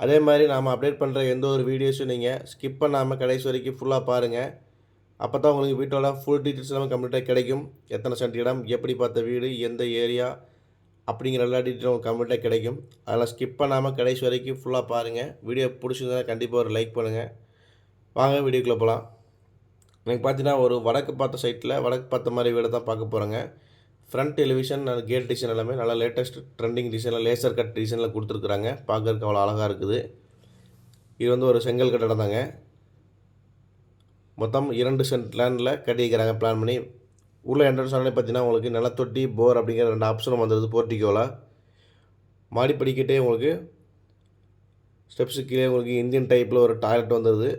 அதே மாதிரி நாம் அப்டேட் பண்ணுற எந்த ஒரு வீடியோஸும் நீங்கள் ஸ்கிப் பண்ணாமல் கடைசி வரைக்கும் ஃபுல்லாக பாருங்கள் அப்போ தான் உங்களுக்கு வீட்டோட ஃபுல் டீட்டெயில்ஸ் எல்லாமே கம்ப்ளீட்டாக கிடைக்கும். எத்தனை சென்ட் இடம் எப்படி பார்த்த வீடு எந்த ஏரியா அப்படிங்கிற எல்லா டீட்டெயிலும் கம்ப்ளீட்டாக கிடைக்கும். அதெல்லாம் ஸ்கிப் பண்ணாமல் கடைசி வரைக்கும் ஃபுல்லாக பாருங்கள் வீடியோ பிடிச்சிருந்தா கண்டிப்பாக ஒரு லைக் பண்ணுங்கள் வாங்க வீடியோக்குள்ளே போகலாம் எனக்கு பார்த்தீங்கன்னா ஒரு வடக்கு பார்த்த சைட்டில் வடக்கு பார்த்த மாதிரி வீடை தான் பார்க்க போகிறேங்க ஃப்ரண்ட் டெலிவிஷன் கேட் டிசைன் எல்லாமே நல்லா லேட்டஸ்ட் ட்ரெண்டிங் டிசைனில் லேசர் கட் டிசைனில் கொடுத்துருக்குறாங்க. பார்க்கறதுக்கு அவ்வளோ அழகாக இருக்குது. இது வந்து ஒரு செங்கல் கட்டடம் தாங்க. மொத்தம் இரண்டு சென்ட் லேண்டில் கட்டிக்கிறாங்க பிளான் பண்ணி. உள்ளே என்ட்ரன்ஸ் ஆனே பார்த்தீங்கன்னா உங்களுக்கு நிலத்தொட்டி போர் அப்படிங்கிற ரெண்டு ஆப்ஷனும் வந்துடுது போர்ட்டிக்கோவில் மாடி படிக்கிட்டே உங்களுக்கு ஸ்டெப்ஸு கீழே உங்களுக்கு இந்தியன் டைப்பில் ஒரு டாய்லெட் வந்துடுது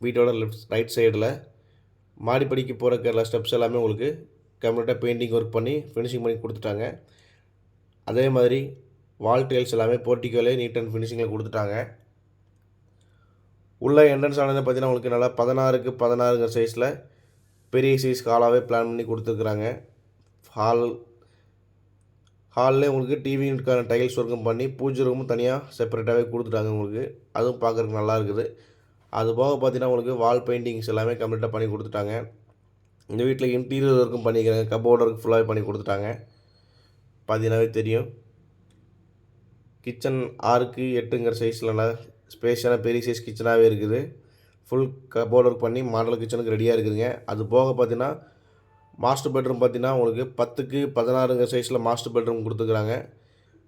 வீட்டோட லெஃப்ட் ரைட் சைடில் மாடிப்படிக்கு போகிற ஸ்டெப்ஸ் எல்லாமே உங்களுக்கு கம்ப்ளீட்டாக பெயிண்டிங் ஒர்க் பண்ணி ஃபினிஷிங் பண்ணி கொடுத்துட்டாங்க. அதே மாதிரி வால் டைல்ஸ் எல்லாமே போர்ட்டிக்கோலே நீட் அண்ட் ஃபினிஷிங்கில் கொடுத்துட்டாங்க. உள்ள என்ட்ரன்ஸ் ஆனது பார்த்தீங்கன்னா உங்களுக்கு நல்லா பதினாறுக்கு பதினாறுங்கிற சைஸில் பெரிய சைஸ் ஹாலாகவே பிளான் பண்ணி கொடுத்துருக்குறாங்க. ஹால் ஹாலில் உங்களுக்கு டிவிக்கான டைல்ஸ் ஒர்க்கும் பண்ணி பூஜை ரூமும் தனியாக செப்பரேட்டாகவே கொடுத்துட்டாங்க உங்களுக்கு. அதுவும் பார்க்குறதுக்கு நல்லா இருக்குது. அது போக பார்த்தீங்கன்னா உங்களுக்கு வால் பெயிண்டிங்ஸ் எல்லாமே கம்ப்ளீட்டாக பண்ணி கொடுத்துட்டாங்க. இந்த வீட்டில் இன்டீரியர் ஒர்க்கும் பண்ணிக்கிறாங்க. கபோர்ட் ஒர்க் ஃபுல்லாகவே பண்ணி கொடுத்துட்டாங்க. பார்த்தீங்கன்னாவே தெரியும். கிச்சன் ஆறுக்கு எட்டுங்கிற சைஸில் நல்லா ஸ்பேஷியான பெரிய சைஸ் கிச்சனாகவே இருக்குது. ஃபுல் கபோர்ட் ஒர்க் பண்ணி மாடல் கிச்சனுக்கு ரெடியாக இருக்குதுங்க. அது போக பார்த்தீங்கன்னா மாஸ்டர் பெட்ரூம் பார்த்தீங்கன்னா உங்களுக்கு பத்துக்கு பதினாறுங்கிற சைஸில் மாஸ்டர் பெட்ரூம் கொடுத்துக்குறாங்க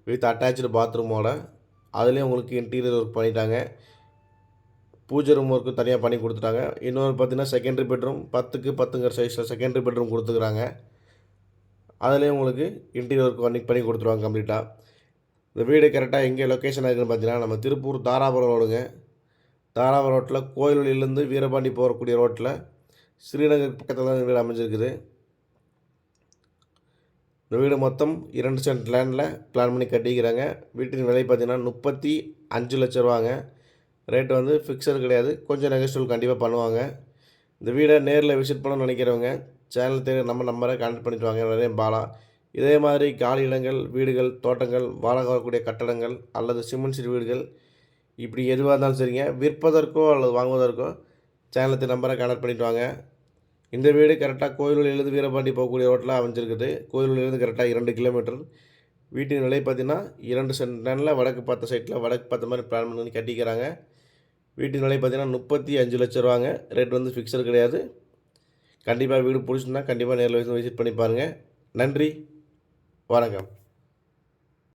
வித் அட்டாச்சு பாத்ரூமோட அதுலேயும் உங்களுக்கு இன்டீரியர் ஒர்க் பண்ணிட்டாங்க. பூஜை ரூம் ஒர்க்கு தனியாக பண்ணி கொடுத்துட்டாங்க. இன்னொரு பார்த்தீங்கன்னா செகண்டரி பெட்ரூம் பத்துக்கு பத்துங்கிற சைஸில் செகண்டரி பெட்ரூம் கொடுத்துக்கிறாங்க. அதுலேயும் உங்களுக்கு இன்டீரியர் ஒர்க் பண்ணி பண்ணி கொடுத்துருவாங்க கம்ப்ளீட்டாக இந்த வீடு கரெக்டாக எங்கே லொக்கேஷன் இருக்குதுன்னு பார்த்தீங்கன்னா நம்ம திருப்பூர் தாராபுரம் ரோடுங்க. தாராபுரம் ரோட்டில் கோயிலூர்லேருந்து வீரபாண்டி போகக்கூடிய ரோட்டில் ஸ்ரீநகர் பக்கத்தில் தான் வீடு அமைஞ்சிருக்குது. இந்த வீடு மொத்தம் இரண்டு சென்ட் லேண்டில் பிளான் பண்ணி கட்டிக்கிறாங்க. வீட்டின் விலை பார்த்திங்கன்னா முப்பத்தி அஞ்சு லட்ச ரூபாங்க. ரேட் வந்து ஃபிக்ஸடு கிடையாது. கொஞ்சம் நெகஸ்டல் கண்டிப்பாக பண்ணுவாங்க. இந்த வீடை நேரில் விசிட் பண்ணணும்னு நினைக்கிறவங்க சேனல் தேவை நம்ம நம்பரை கான்டெக்ட் பண்ணிட்டு வாங்க. நிறைய பாலா. இதே மாதிரி காலி இடங்கள் வீடுகள் தோட்டங்கள் வாடகை வரக்கூடிய கட்டடங்கள் அல்லது சிமெண்ட் சீட் வீடுகள் இப்படி எதுவாக இருந்தாலும் சரிங்க. விற்பதற்கோ அல்லது வாங்குவதற்கோ சேனலத்தை நம்பரை கனெக்ட் பண்ணிட்டு வாங்க. இந்த வீடு கரெக்டாக கோயிலூர்லேருந்து வீரபாண்டி போகக்கூடிய ரோட்டில் அமைஞ்சிருக்குது. கோயிலூர்லேருந்து கரெக்டாக இரண்டு கிலோமீட்டர் வீட்டின் விலை பார்த்திங்கன்னா இரண்டு சென்டனில் வடக்கு பார்த்த சைட்டில் வடக்கு பார்த்த மாதிரி பிளான் பண்ணி கட்டிக்கிறாங்க. வீட்டின் விலை பார்த்திங்கன்னா முப்பத்தி அஞ்சு லட்ச ரூபாங்க. ரேட் வந்து ஃபிக்ஸர் கிடையாது. கண்டிப்பாக வீடு பிடிச்சிருந்தா கண்டிப்பாக நேரில் விசிட் பண்ணி பாருங்கள் நன்றி. வணக்கம்.